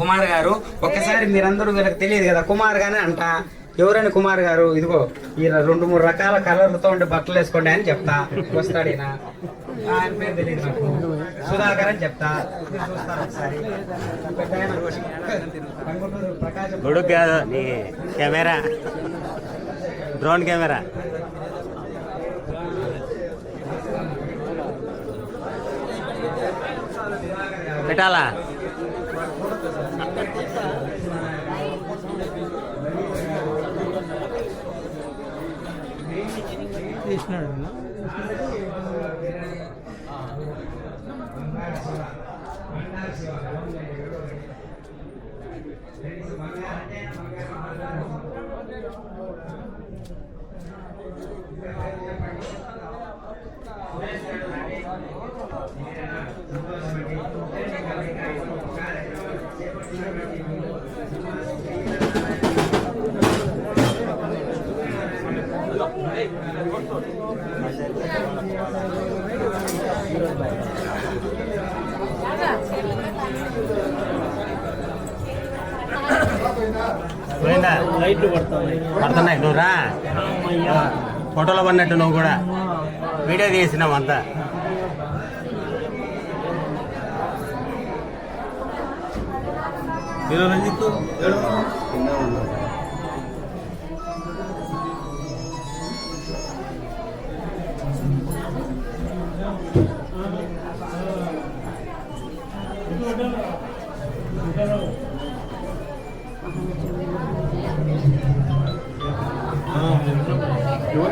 కుమార్ గారు ఒక్కసారి మీరందరూ వీళ్ళకి తెలియదు కదా కుమార్ గానే అంట. ఎవరని కుమార్ గారు? ఇదిగో ఈ రెండు మూడు రకాల కలర్లతో ఉండే బట్టలు వేసుకోండి అని చెప్తా. వస్తాడు ఈయన. ఆయన పేరు తెలియదు నాకు. సుధాకర్ అని చెప్తా. చూస్తారు ఒకసారి. ప్రకాశం. కాదు నీ కెమెరా. Drone camera. పెట్టాలా? చేసినాడు పోయిందా? లైట్లు పడుతున్నాయి. పడుతున్నాయి నువ్వు రా ఫోటోలో పడినట్టు నువ్వు కూడా. వీడియో తీసినావు అంతా. హీరో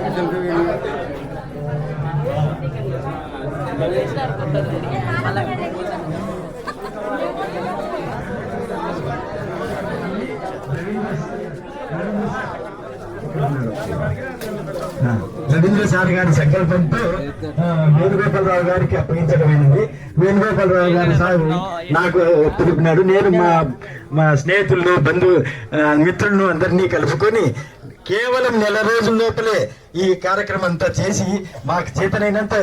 రవీంద్ర సార్ గారి సంకల్పంతో వేణుగోపాలరావు గారికి అప్పగించడమైనది వేణుగోపాలరావు గారి సార్ నాకు తెలిపినాడు నేను మా మా స్నేహితులను బంధు మిత్రులను అందరినీ కలుపుకొని కేవలం నెల రోజుల లోపలే ఈ కార్యక్రమం అంతా చేసి మాకు చేతనైనంత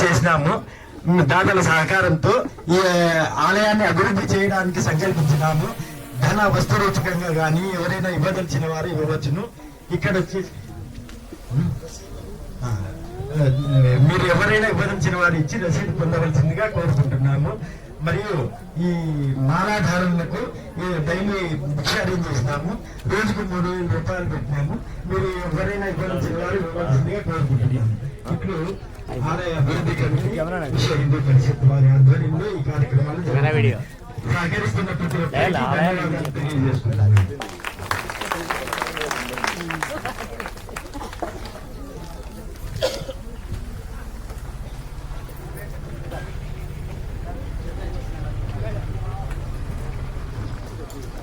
చేసినాము. దాతల సహకారంతో ఈ ఆలయాన్ని అభివృద్ధి చేయడానికి సంకల్పించినాము. ధన వస్తురూపకంగా కానీ ఎవరైనా ఇవ్వదలిచిన వారు ఇవ్వవచ్చును. ఇక్కడ వచ్చేసి మీరు ఎవరైనా ఇవ్వదలిచిన వారు ఇచ్చి రసీదు పొందవలసిందిగా కోరుకుంటున్నాము. మరియు ఈ మాలాధారులకు డైలీ భిక్ష అరేంజ్ చేసినాము రోజుకు మూడు వేల రూపాయలు పెట్టినాము. మీరు ఎవరైనా ఇవ్వదలిచిన వారు ఇవ్వవలసిందిగా కోరుకుంటున్నాము. ఇట్లు ఆలయ అభివృద్ధి కమిటీ విశ్వ హిందూ పరిషత్ వారి ఆధ్వర్యంలో ఈ కార్యక్రమాలు సహకరిస్తున్న ప్రతి ఒక్కరికి లేదు,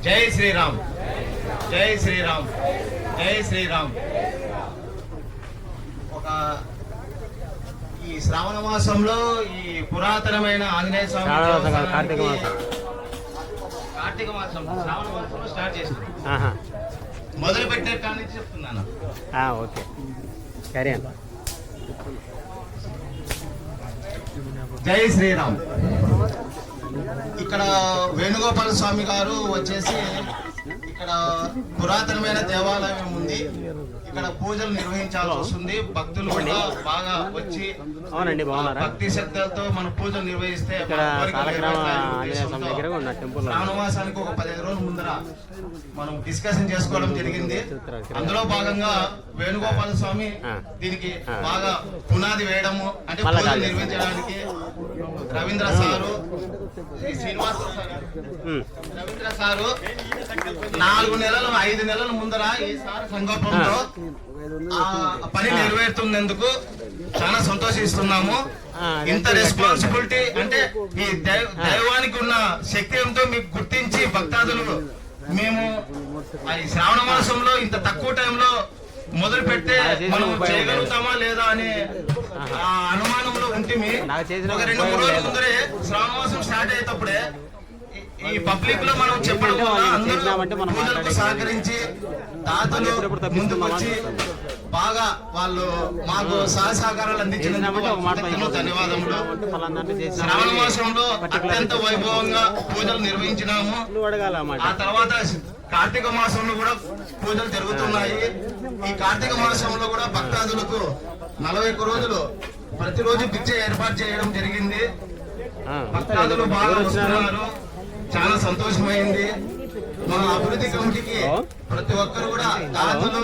జై శ్రీరామ్. జై శ్రీరామ్. జై శ్రీరామ్. ఒక ఈ శ్రావణ మాసంలో ఈ పురాతనమైన ఆంజనేయ స్వామి కార్తీక మాసం. కార్తీక మాసం శ్రావణ మాసంలో స్టార్ట్ ఆహా. మొదలు పెట్టే కాడి నుంచి చెప్తున్నాను ఓకే. సరే అన్న జై శ్రీరామ్. ఇక్కడ వేణుగోపాల స్వామి గారు వచ్చేసి ఇక్కడ పురాతనమైన దేవాలయం ఉంది ఇక్కడ పూజలు నిర్వహించాల్సి వస్తుంది భక్తులు కూడా బాగా వచ్చి అవునండి బాగున్నారా భక్తి శ్రద్ధలతో మన పూజలు నిర్వహిస్తే శ్రావణమాసానికి ఒక పదిహేను రోజుల ముందర మనం డిస్కషన్ చేసుకోవడం జరిగింది అందులో భాగంగా వేణుగోపాల స్వామి. దీనికి. బాగా పునాది వేయడము అంటే పూజలు. నిర్వహించడానికి రవీంద్ర సారు శ్రీనివాస. రవీంద్ర సారు నాలుగు నెలలు ఐదు నెలల ముందర ఈ సార్ సంకల్పంతో ఆ. పని నెరవేరుతున్నందుకు చాలా సంతోషిస్తున్నాము. ఇంత రెస్పాన్సిబిలిటీ అంటే ఈ దైవ- దైవానికి ఉన్న శక్తి ఏమిటో మీకు గుర్తించి భక్తాదులు మేము శ్రావణ మాసంలో ఇంత తక్కువ టైంలో మొదలు పెడితే మనం చేయగలుగుతామా లేదా అనే ఆ అనుమానంలో ఉంటుంది ఒక రెండు మూడు రోజుల. ముందరే శ్రావణ మాసం స్టార్ట్ అయ్యేటప్పుడే ఈ- పబ్లిక్లో మనం చెప్పడం అందరూ పూజలకు. సహకరించి ఎప్పుడెప్పుడు ముందుకు వచ్చి బాగా వాళ్ళు మాకు సహ సహకారాలు అందించినందుకు చేసినామంటే ఒక మాట కృతజ్ఞతలు, ధన్యవాదములు. శ్రావణ మాసంలో అత్యంత వైభవంగా పూజలు నిర్వహించినాము. ఆ తర్వాత కార్తీక మాసంలో కూడా పూజలు జరుగుతున్నాయి. ఈ కార్తీక మాసంలో కూడా భక్తాదులకు నలభై ఒక్క రోజులు ప్రతిరోజు భిక్ష ఏర్పాటు చేయడం జరిగింది. భక్తాదులు బాగా? వస్తున్నారు. చాలా సంతోషమైంది. మా అభివృద్ధి కమిటీకి ప్రతి ఒక్కరు కూడా దాతలు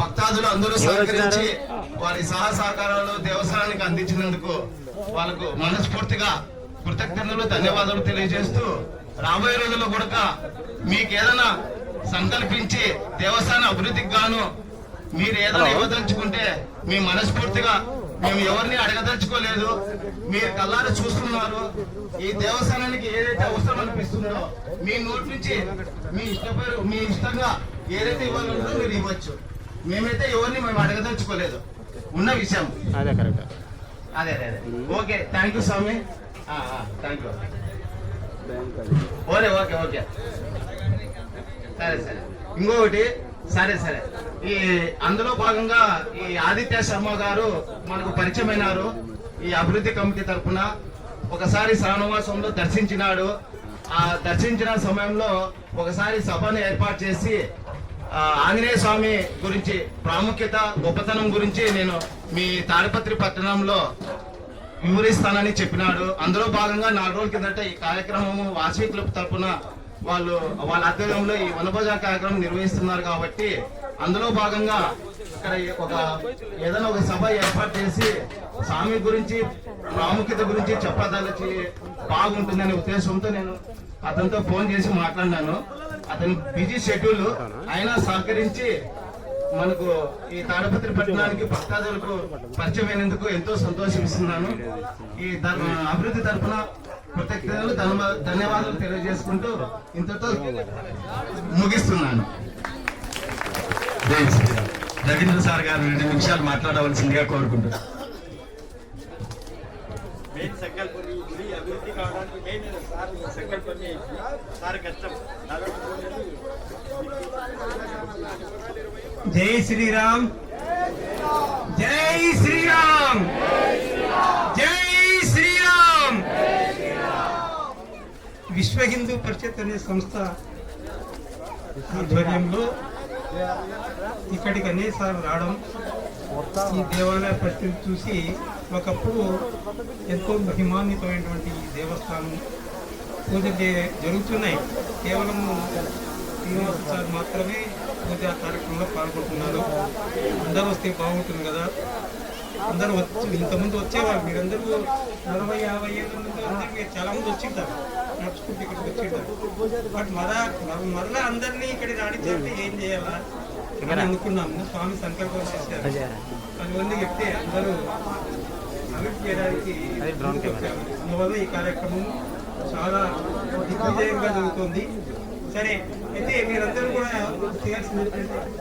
భక్తాదులు అందరూ సహకరించి వారి సహా సహకారాలు దేవస్థానానికి అందించినందుకు వాళ్ళకు మనస్ఫూర్తిగా కృతజ్ఞతలు ధన్యవాదాలు తెలియజేస్తూ రాబోయే రోజుల్లో కూడా మీకు ఏదైనా సంకల్పించి దేవస్థాన అభివృద్ధికి గాను మీరు ఏదైనా ఇవ్వదలుచుకుంటే మీ మనస్ఫూర్తిగా మేము ఎవరిని అడగదలుచుకోలేదు. మీరు కల్లారా చూస్తున్నారు. ఈ దేవస్థానానికి ఏదైతే అవసరం అనిపిస్తుందో మీ నోటి నుంచి మీ ఇష్టపేరు మీ ఇష్టంగా ఏదైతే ఇవ్వాలంటే మీరు ఇవ్వచ్చు. మేమైతే ఎవరిని మేము అడగదలుచుకోలేదు. ఉన్న విషయం. అదే కరెక్ట్. అదే అదే అదే. Okay thank you Swamy. Thank you okay okay okay. సరే సరే. ఇంకొకటి సరే సరే. ఈ అందులో భాగంగా ఈ ఆదిత్య శర్మ గారు మనకు పరిచయమైనారు ఈ అభివృద్ధి కమిటీ తరఫున ఒకసారి శ్రావణవాసంలో దర్శించినాడు. ఆ దర్శించిన సమయంలో ఒకసారి సభను ఏర్పాటు చేసి ఆంజనేయ స్వామి గురించి ప్రాముఖ్యత గొప్పతనం గురించి నేను మీ తాడిపత్రి పట్టణంలో వివరిస్తానని చెప్పినాడు. అందులో భాగంగా నాలుగు రోజుల కిందట ఈ కార్యక్రమము వాసవి క్లబ్ తరపున వాళ్ళు వాళ్ళ ఆధ్వర్యంలో ఈ వనభోజ కార్యక్రమం నిర్వహిస్తున్నారు కాబట్టి అందులో భాగంగా ఇక్కడ ఒక ఏదైనా ఒక సభ ఏర్పాటు చేసి స్వామి గురించి ప్రాముఖ్యత గురించి చెప్పదలచి బాగుంటుందనే ఉద్దేశంతో నేను అతనితో ఫోన్ చేసి మాట్లాడినాను. అతని బిజీ షెడ్యూల్ అయినా సహకరించి మనకు ఈ తాడపత్రి పట్టణానికి భక్తాదులకు పరిచయమైనందుకు ఎంతో సంతోషిస్తున్నాను. ఈ అభివృద్ధి తరఫున కృతజ్ఞతలు ధన్యవా- ధన్యవాదాలు తెలియజేసుకుంటూ ఇంతతో ముగిస్తున్నాను. జై శ్రీరామ్. రవీంద్ర సార్ గారు రెండు నిమిషాలు మాట్లాడవలసిందిగా కోరుకుంటున్నాను జై శ్రీరామ్. జై శ్రీరామ్. విశ్వ హిందూ పరిషత్ అనే సంస్థ ఆధ్వర్యంలో ఇక్కడికి అనేసార్లు రావడం ఈ దేవాలయ పరిస్థితి చూసి ఒకప్పుడు ఎంతో మహిమాన్వితమైనటువంటి ఈ దేవస్థానం పూజలు జరుగుతున్నాయి. కేవలము శ్రీనివాస సార్ మాత్రమే పూజా కార్యక్రమంలో పాల్గొంటున్నారు. అందరూ వస్తే బాగుంటుంది కదా. అందరూ వచ్చి ఇంతమంది వచ్చేవారు. మీరందరూ నలభై యాభై ఏళ్ళ ముందు అందరూ మీరు చాలా మంది వచ్చింటారు. నడుచుకుంటూ ఇక్కడికి వచ్చింటారు. బట్ మరలా మరలా అందరినీ ఇక్కడ రాణించాలంటే ఏం చేయాలా? అని అనుకున్నాము. స్వామి సంకల్పం చేశారు. మంది చెప్తే అందరూ అభివృద్ధి చేయడానికి. అందువల్ల ఈ కార్యక్రమం చాలా దిగ్విజయంగా జరుగుతుంది. సరే అయితే మీరందరూ కూడా చేయాల్సింది